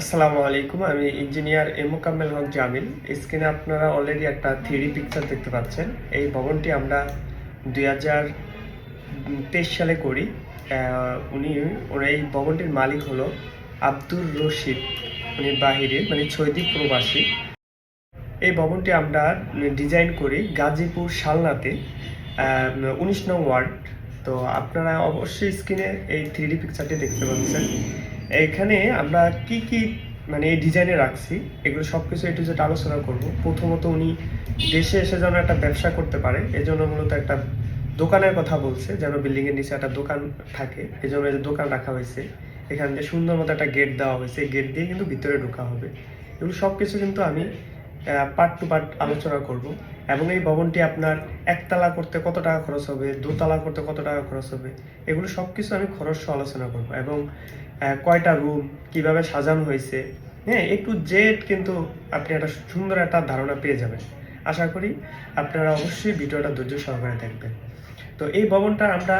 আসসালামু আলাইকুম, আমি ইঞ্জিনিয়ার মোকাম্মেল হক জামিল। স্ক্রিনে আপনারা অলরেডি একটা থ্রি পিকচার দেখতে পাচ্ছেন। এই ভবনটি আমরা দুই হাজার তেইশ সালে করি। উনি ওর এই ভবনটির মালিক হলো আব্দুর রশিদ। উনি বাহিরে মানে ছয়দি প্রবাসী। এই ভবনটি আমরা ডিজাইন করি গাজীপুর শালনাতে উনিশ নং ওয়ার্ড। তো আপনারা অবশ্যই স্ক্রিনে এই থ্রি পিকচারটি দেখতে পাচ্ছেন। এখানে আমরা কি কি মানে এই ডিজাইনে রাখছি, এগুলো সব কিছু একটু যেটা আলোচনা করব। প্রথমত উনি দেশে এসে যেন একটা ব্যবসা করতে পারে এই জন্য মূলত একটা দোকানের কথা বলছে, যেন বিল্ডিং এর নিচে একটা দোকান থাকে এই জন্য দোকান রাখা হয়েছে। এখান দিয়ে সুন্দর মতো একটা গেট দেওয়া হয়েছে গেট দিয়ে কিন্তু ভিতরে ঢোকা হবে। এগুলো সব কিছু কিন্তু আমি পার্ট টু পার্ট আলোচনা করব। এবং এই ভবনটি আপনার একতলা করতে কত টাকা খরচ হবে, দোতলা করতে কত টাকা খরচ হবে, এগুলো সব কিছু আমি খরচ আলোচনা করব। এবং কয়টা রুম কীভাবে সাজানো হয়েছে হ্যাঁ একটু জেড কিন্তু আপনি একটা সুন্দর একটা ধারণা পেয়ে যাবেন। আশা করি আপনারা অবশ্যই ভিডিওটা ধৈর্য সহকারে দেখবেন। তো এই ভবনটা আমরা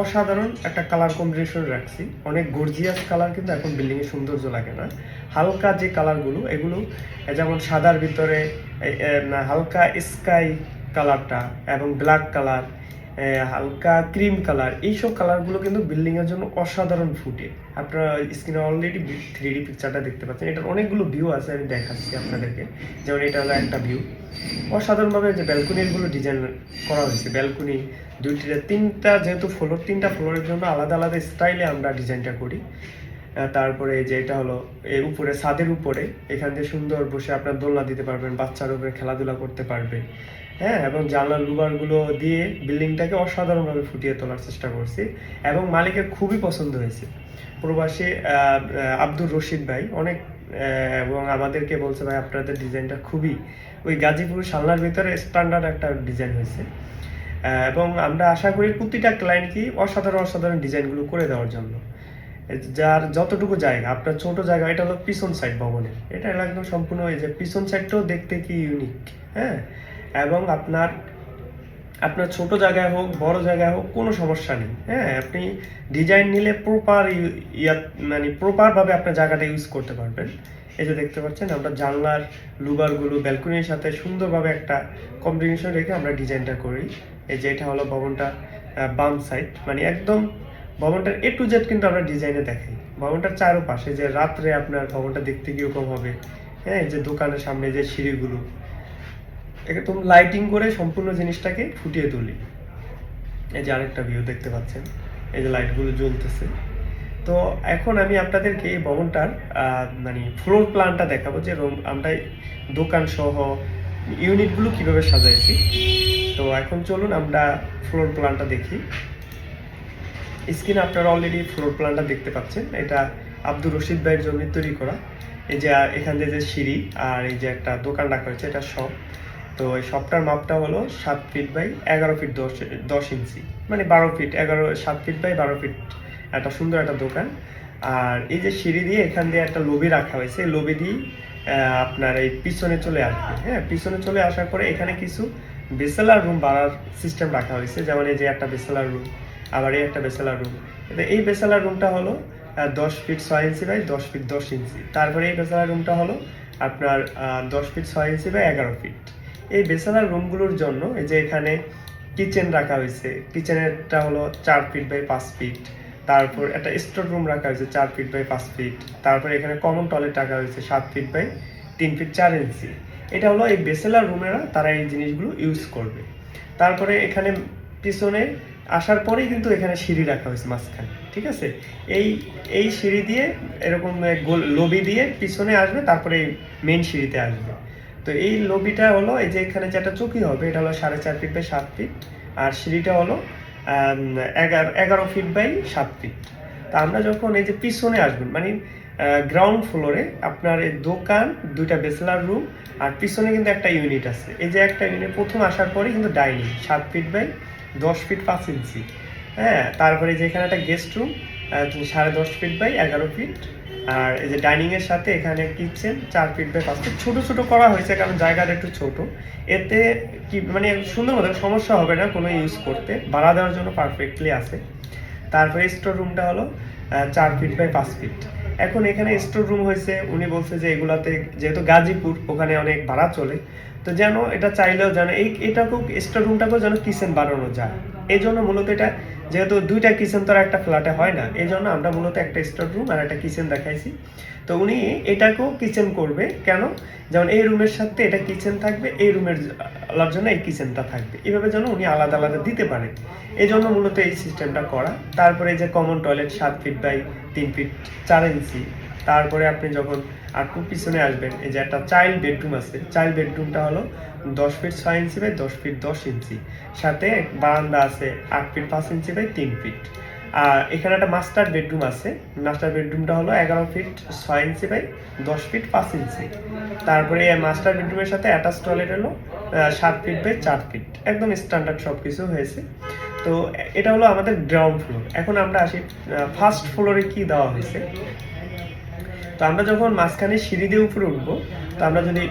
অসাধারণ একটা কালার কম্বিনেশন রাখছি। অনেক গর্জিয়াস কালার কিন্তু এখন বিল্ডিং এর সৌন্দর্য লাগে না। হালকা যে কালারগুলো এগুলো যেমন সাদার ভিতরে হালকা স্কাই কালারটা এবং ব্ল্যাক কালার হালকা ক্রিম কালার, এইসব কালারগুলো কিন্তু বিল্ডিংয়ের জন্য অসাধারণ ফুটে। আপনারা স্ক্রিনে অলরেডি থ্রি ডি পিকচারটা দেখতে পাচ্ছেন। এটার অনেকগুলো ভিউ আছে, আমি দেখাচ্ছি আপনাদেরকে। যেমন এটা হলো একটা ভিউ অসাধারণভাবে যে ব্যালকনিগুলো ডিজাইন করা হয়েছে, ব্যালকনি দুইটা তিনটা, যেহেতু ফ্লোর তিনটা ফ্লোরের জন্য আলাদা আলাদা স্টাইলে আমরা ডিজাইনটা করি। তারপরে যে এটা হলো এর উপরে, ছাদের উপরে, এখান দিয়ে সুন্দর বসে আপনার দোলনা দিতে পারবেন, বাচ্চার উপরে খেলাধুলা করতে পারবে। হ্যাঁ এবং জানলার লুবারগুলো দিয়ে বিল্ডিংটাকে অসাধারণভাবে ফুটিয়ে তোলার চেষ্টা করছি, এবং মালিকের খুবই পছন্দ হয়েছে। প্রবাসী আব্দুর রশিদ ভাই, অনেক এবং আমাদেরকে বলছে, ভাই, আপনাদের ডিজাইনটা খুবই ওই গাজীপুর সালনার ভিতরে স্ট্যান্ডার্ড একটা ডিজাইন হয়েছে। এবং আমরা আশা করি প্রতিটা ক্লায়েন্টকে অসাধারণ অসাধারণ ডিজাইনগুলো করে দেওয়ার জন্য। যার যতটুকু জায়গা, আপনার ছোট জায়গা, এটা হলো পিছন সাইড ভবনের। এটা একদম সম্পূর্ণ এই যে পিছন সাইডটাও দেখতে কি ইউনিক হ্যাঁ? এবং আপনার আপনার ছোট জায়গায় হোক, বড় জায়গায় হোক, কোনো সমস্যা নেই হ্যাঁ? আপনি ডিজাইন নিলে প্রপার ইয়া মানে প্রপারভাবে আপনার জায়গাটা ইউজ করতে পারবেন। এই যে দেখতে পাচ্ছেন, আমরা জানলার লুবারগুলো ব্যালকনির সাথে সুন্দরভাবে একটা কম্বিনেশন রেখে আমরা ডিজাইনটা করি। এই যে এটা হলো ভবনটা বাম সাইড মানে একদম ভবনটার এ টু জেড কিন্তু আমরা ডিজাইনে দেখাই ভবনটার চারোপাশে যে রাত্রে আপনার ভবনটা দেখতে কীরকম হবে হ্যাঁ যে দোকানের সামনে যে সিঁড়িগুলো, একদম লাইটিং করে সম্পূর্ণ জিনিসটাকে ফুটিয়ে তুলি। এই যে আরেকটা ভিউ দেখতে পাচ্ছেন, এই যে লাইটগুলো জ্বলতেছে। তো এখন আমি আপনাদেরকে এই ভবনটার মানে ফ্লোর প্ল্যানটা দেখাবো যে রুম, আমরা দোকান সহ ইউনিটগুলো কীভাবে সাজাইছি। তো এখন চলুন আমরা ফ্লোর প্ল্যানটা দেখি। স্ক্রিনে আপনারা অলরেডি ফ্লোর প্ল্যানটা দেখতে পাচ্ছেন। এটা আব্দুর রশিদ ভাইয়ের জন্য তৈরি করা। এই যে এখান দিয়ে যে সিঁড়ি আর এই যে একটা দোকান রাখা হয়েছে, এটা সব তো এই শপটার মাপটা হলো সাত ফিট বাই এগারো ফিট দশ দশ ইঞ্চি। মানে বারো ফিট এগারো, সাত ফিট বাই বারো ফিট একটা সুন্দর একটা দোকান। আর এই যে সিঁড়ি দিয়ে এখান দিয়ে একটা লবি রাখা হয়েছে। এই লবি দিয়ে আপনার এই পিছনে চলে আসবে। হ্যাঁ পিছনে চলে আসার পরে এখানে কিছু বেসেলার রুম বাড়ার সিস্টেম রাখা হয়েছে। যেমন এই যে একটা বেসেলার রুম আবার এই একটা বেসেলার রুম এই বেসেলার রুমটা হলো দশ ফিট ছয় ইঞ্চি বাই দশ ফিট দশ ইঞ্চি তারপরে এই বেসেলার রুমটা হলো আপনার দশ ফিট ছয় ইঞ্চি বাই এগারো ফিট এই বেসেলার রুমগুলোর জন্য এই যে এখানে কিচেন রাখা হয়েছে কিচেনেরটা হলো চার ফিট বাই পাঁচ ফিট তারপর একটা স্টোর রুম রাখা হয়েছে চার ফিট বাই পাঁচ ফিট তারপরে এখানে কমন টয়লেট রাখা হয়েছে সাত ফিট বাই তিন ফিট চার ইঞ্চি এটা হলো এই বেসেলার রুমেরা তারা এই জিনিসগুলো ইউজ করবে। তারপরে এখানে পিছনে আসার পরেই কিন্তু এখানে সিঁড়ি রাখা হয়েছে মাঝখানে, ঠিক আছে? এই এই সিঁড়ি দিয়ে এরকম গোল, লবি দিয়ে পিছনে আসবে, তারপরে মেন সিঁড়িতে আসবে। তো এই লবিটা হলো, এই যে এখানে যেটা চৌকি হবে, এটা হলো সাড়ে চার ফিট বাই সাত ফিট আর সিঁড়িটা হলো এগারো এগারো ফিট বাই সাত ফিট তা আমরা যখন এই যে পিছনে আসবেন মানে গ্রাউন্ড ফ্লোরে আপনার এই দোকান, দুইটা বেসেলার রুম আর পিছনে কিন্তু একটা ইউনিট আছে। এই যে একটা ইউনিট প্রথম আসার পরে কিন্তু ডাইনিং সাত ফিট বাই দশ ফিট পাঁচ ইঞ্চি। হ্যাঁ তারপরে যে এখানে একটা গেস্ট রুম সাড়ে দশ ফিট বাই এগারো ফিট আর এই যে ডাইনিংয়ের সাথে এখানে কিচেন চার ফিট বাই পাঁচ ফিট ছোট ছোট করা হয়েছে, কারণ জায়গাটা একটু ছোট। এতে কি মানে সুন্দর মতো, সমস্যা হবে না কোনো ইউজ করতে। ভাড়া দেওয়ার জন্য পারফেক্টলি আছে। তারপরে স্টোর রুমটা হলো চার ফিট বাই পাঁচ ফিট এখন এখানে স্টোর রুম হয়েছে, উনি বলছে যে এগুলাতে, যেহেতু গাজীপুর, ওখানে অনেক ভাড়া চলে। তো যেন এটা চাইলেও যেন এই এটাকেও স্টোর রুমটাকেও যেন কিচেন বানানো যায়। এই জন্য মূলত এটা যেহেতু দুইটা কিচেন তো আর একটা ফ্ল্যাটে হয় না। এই জন্য আমরা মূলত একটা স্টোর রুম আর একটা কিচেন দেখাইছি। তো উনি এটাকেও কিচেন করবে। কেন? যেমন এই রুমের সাথে এটা কিচেন থাকবে, এই রুমের জন্য এই কিচেনটা থাকবে। এইভাবে যেন উনি আলাদা আলাদা দিতে পারেন। এই জন্য মূলত এই সিস্টেমটা করা। তারপরে এই যে কমন টয়লেট সাত ফিট বাই তিন ফিট চার ইঞ্চি তারপরে আপনি যখন একটু পিছনে আসবেন, এই যে একটা চাইল্ড বেডরুম আছে, চাইল্ড বেডরুমটা হলো দশ ফিট ছয় ইঞ্চি বাই দশ ফিট দশ ইঞ্চি। সাথে বারান্দা আছে আট ফিট পাঁচ ইঞ্চি বাই তিন ফিট। আর এখানে একটা মাস্টার বেডরুম আছে, মাস্টার বেডরুমটা হলো এগারো ফিট ছয় ইঞ্চি বাই দশ ফিট পাঁচ ইঞ্চি। তারপরে মাস্টার বেডরুমের সাথে অ্যাটাচ টয়লেট হলো সাত ফিট বাই চার ফিট। একদম স্ট্যান্ডার্ড সব কিছু হয়েছে। তো এটা হলো আমাদের গ্রাউন্ড ফ্লোর। এখন আমরা আসি ফার্স্ট ফ্লোরে কি দেওয়া হয়েছে? তো আমরা যখন মাঝখানে সিঁড়ি দিয়ে উপরে উঠবো, তো আমরা যদি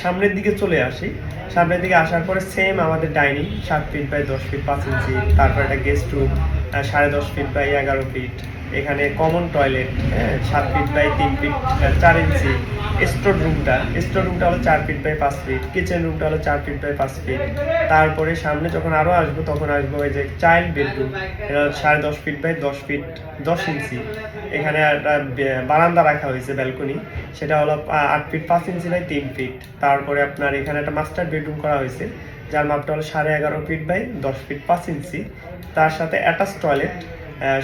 সামনের দিকে চলে আসি, সামনের দিকে আসার পরে সেম আমাদের ডাইনিং সাত ফিট বাই দশ ফিট পাঁচ ইঞ্চি তারপর একটা গেস্ট রুম সাড়ে দশ ফিট বাই এগারো ফিট এখানে কমন টয়লেট হ্যাঁ সাত ফিট বাই তিন ফিট চার ইঞ্চি স্টোর রুমটা স্টোর রুমটা হলো চার ফিট বাই পাঁচ ফিট কিচেন রুমটা হলো চার ফিট বাই পাঁচ ফিট তারপরে সামনে যখন আরও আসব, তখন আসব ওই যে চাইল্ড বেডরুম এটা সাড়ে দশ ফিট বাই দশ ফিট দশ ইঞ্চি এখানে একটা বারান্দা রাখা হয়েছে ব্যালকনি সেটা হলো আট ফিট পাঁচ ইঞ্চি বাই তিন ফিট তারপরে আপনার এখানে একটা মাস্টার বেডরুম করা হয়েছে, যার মাপটা হলো সাড়ে এগারো ফিট বাই দশ ফিট পাঁচ ইঞ্চি তার সাথে অ্যাটাচ টয়লেট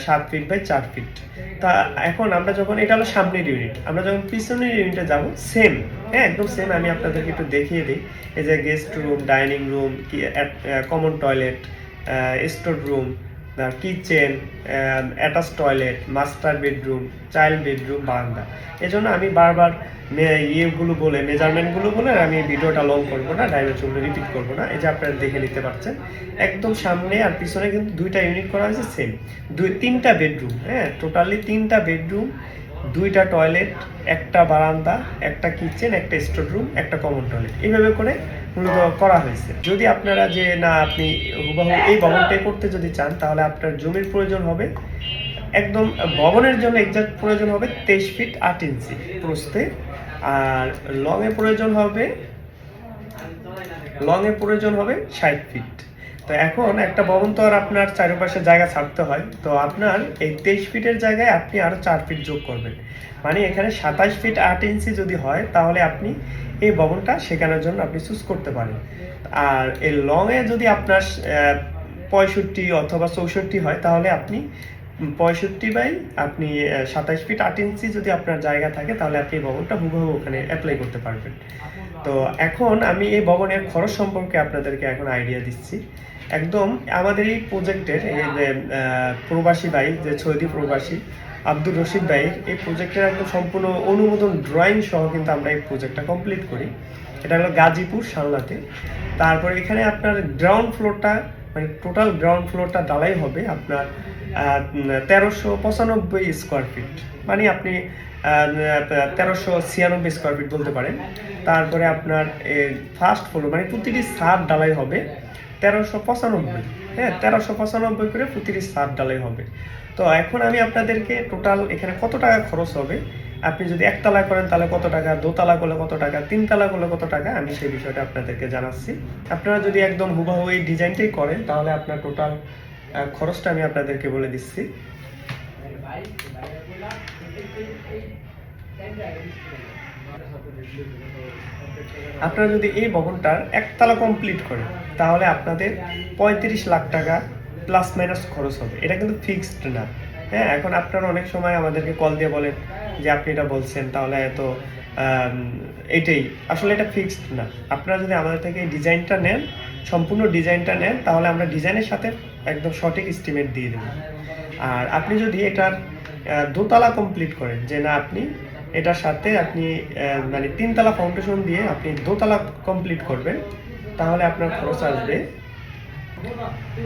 সাত ফিট বাই চার ফিট তা এখন আমরা যখন, এটা হলো সামনের ইউনিট আমরা যখন পিছনের ইউনিটে যাব সেম হ্যাঁ একদম সেম আমি আপনাদেরকে একটু দেখিয়ে দিই। এই যে গেস্ট রুম ডাইনিং রুম কি common toilet store room kitchen attach toilet master bedroom child bedroom বারান্দা। এজন্য আমি বারবার ইয়েগুলো বলে মেজারমেন্টগুলো বলে আমি ভিডিওটা লং করব না ডাইমেনশনগুলো রিপিট করব না। এই যে আপনারা দেখে নিতে পারছেন, একদম সামনে আর পিছনে কিন্তু দুইটা ইউনিট করা হয়েছে সেম দুই তিনটা বেডরুম হ্যাঁ? টোটালি তিনটা বেডরুম দুইটা টয়লেট একটা বারান্দা, একটা কিচেন একটা স্টোর রুম একটা কমন টয়লেট এইভাবে করে মূলত করা হয়েছে। যদি আপনারা যে না, আপনি হুবাহু এই ভবনটাই করতে যদি চান, তাহলে আপনার জমির প্রয়োজন হবে একদম ভবনের জন্য এক্সাক্ট প্রয়োজন হবে তেইশ ফিট আট ইঞ্চি প্রস্থে। আর লং এ প্রয়োজন হবে লং এ প্রয়োজন হবে ষাট ফিট তো এখন একটা ভবন তো আর আপনার চারপাশে জায়গা ছাড়তে হয়। তো আপনার এই তেইশ ফিটের জায়গায় আপনি আরও চার ফিট যোগ করবেন। মানে এখানে সাতাশ ফিট আট ইঞ্চি যদি হয়, তাহলে আপনি এই ভবনটা শেখানোর জন্য আপনি চুজ করতে পারেন। আর এই লং এ যদি আপনার পঁয়ষট্টি অথবা চৌষট্টি হয়, তাহলে আপনি পঁয়ষট্টি বাই আপনি সাতাশ ফিট আট ইঞ্চি যদি আপনার জায়গা থাকে, তাহলে আপনি এই ভবনটা হুবহু ওখানে অ্যাপ্লাই করতে পারবেন। তো এখন আমি এই ভবনের খরচ সম্পর্কে আপনাদেরকে এখন আইডিয়া দিচ্ছি। একদম আমাদের এই প্রজেক্টের এই যে প্রবাসী ভাই, যে সৌদি প্রবাসী, আব্দুর রশিদ ভাইয়ের এই প্রজেক্টের একদম সম্পূর্ণ অনুমোদন ড্রয়িং সহ কিন্তু আমরা এই প্রজেক্টটা কমপ্লিট করি। এটা হলো গাজীপুর সালনাতে তারপরে এখানে আপনার গ্রাউন্ড ফ্লোরটা মানে টোটাল গ্রাউন্ড ফ্লোরটা ডালাই হবে আপনার তেরোশো পঁচানব্বই স্কোয়ার ফিট মানে আপনি তেরোশো ছিয়ানব্বই স্কোয়ার ফিট বলতে পারেন। তারপরে আপনার ফার্স্ট ফ্লোর মানে প্রতিটি সাত ডালাই হবে তেরোশো পঁচানব্বই। হ্যাঁ তেরোশো পঁচানব্বই করে প্রতিটি সাত ডালাই হবে। তো এখন আমি আপনাদেরকে টোটাল এখানে কত টাকা খরচ হবে? আপনি যদি একতলা করেন, তাহলে কত টাকা? দোতলা করলে কত টাকা? তিনতলা করলে কত টাকা? আমি সেই বিষয়টা আপনাদেরকে জানাচ্ছি। আপনারা যদি একদম হুবাহু এই ডিজাইনটাই করেন, তাহলে আপনার টোটাল খরচটা আমি আপনাদেরকে বলে দিচ্ছি। আপনারা যদি এই ভবনটার একতলা কমপ্লিট করেন তাহলে আপনাদের পঁয়ত্রিশ লাখ টাকা প্লাস মাইনাস খরচ হবে। এটা কিন্তু ফিক্সড না। হ্যাঁ এখন আপনারা অনেক সময় আমাদেরকে কল দিয়ে বলেন যে আপনি এটা বলছেন তাহলে এত আম, এইটাই আসলে এটা ফিক্সড না। আপনারা যদি আমাদের থেকে ডিজাইনটা নেন সম্পূর্ণ ডিজাইনটা নেন তাহলে আমরা ডিজাইনের সাথে একদম সঠিক এস্টিমেট দিয়ে দেবো। আর আপনি যদি এটার দোতলা কমপ্লিট করেন। যে না, আপনি এটার সাথে আপনি মানে তিনতলা ফাউন্ডেশন দিয়ে আপনি দোতলা কমপ্লিট করবেন, তাহলে আপনার খরচ আসবে,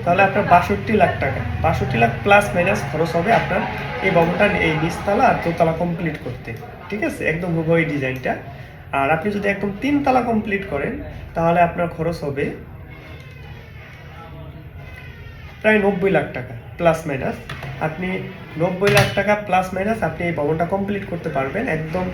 তাহলে আপনার বাষট্টি লাখ টাকা। বাষট্টি লাখ প্লাস মাইনাস খরচ হবে আপনার এই ভবনটা এই নিচতলা আর দোতলা কমপ্লিট করতে। ঠিক আছে? একদম হুবহু এই ডিজাইনটা। আর আপনি যদি একদম তিনতলা কমপ্লিট করেন, তাহলে আপনার খরচ হবে প্রায় নব্বই লাখ টাকা। প্লাস মাইনাস আপনি নব্বই লাখ টাকা প্লাস মাইনাস আপনি এই ভবনটা কমপ্লিট করতে পারবেন একদম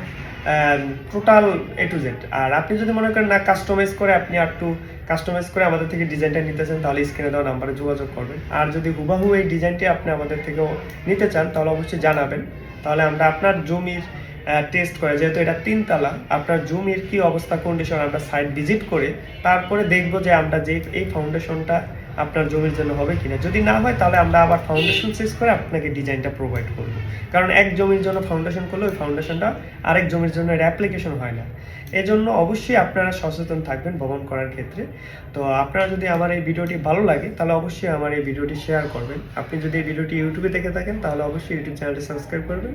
টোটাল এ টু জেড আর আপনি যদি মনে করেন না কাস্টমাইজ করে আপনি একটু কাস্টমাইজ করে আমাদের থেকে ডিজাইনটা নিতে চান তাহলে স্ক্রিনে দেওয়া নাম্বারে যোগাযোগ করবেন। আর যদি হুবাহু এই ডিজাইনটি আপনি আমাদের থেকেও নিতে চান, তাহলে অবশ্যই জানাবেন। তাহলে আমরা আপনার জমির টেস্ট করে, যেহেতু এটা তিনতলা, আপনার জমির কি অবস্থা কন্ডিশন আমরা সাইট ভিজিট করে, তারপরে দেখব যে আমরা যে এই ফাউন্ডেশনটা আপনার জমির জন্য হবে কিনা। যদি না হয়, তাহলে আমরা আবার ফাউন্ডেশন চেঞ্জ করে আপনাকে ডিজাইনটা প্রোভাইড করব। কারণ এক জমির জন্য ফাউন্ডেশন করলে ওই ফাউন্ডেশনটা আরেক জমির জন্য অ্যাপ্লিকেশন হয় না। এজন্য অবশ্যই আপনারা সচেতন থাকবেন ভ্রমণ করার ক্ষেত্রে। তো আপনারা যদি আমার এই ভিডিওটি ভালো লাগে, তাহলে অবশ্যই আমার এই ভিডিওটি শেয়ার করবেন। আপনি যদি এই ভিডিওটি ইউটিউবে দেখে থাকেন, তাহলে অবশ্যই ইউটিউব চ্যানেলটি সাবস্ক্রাইব করবেন।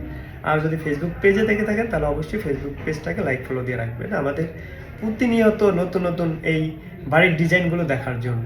আর যদি ফেসবুক পেজে দেখে থাকেন, তাহলে অবশ্যই ফেসবুক পেজটাকে লাইক ফলো দিয়ে রাখবেন আমাদের প্রতিনিয়ত নতুন নতুন এই বাড়ির ডিজাইনগুলো দেখার জন্য।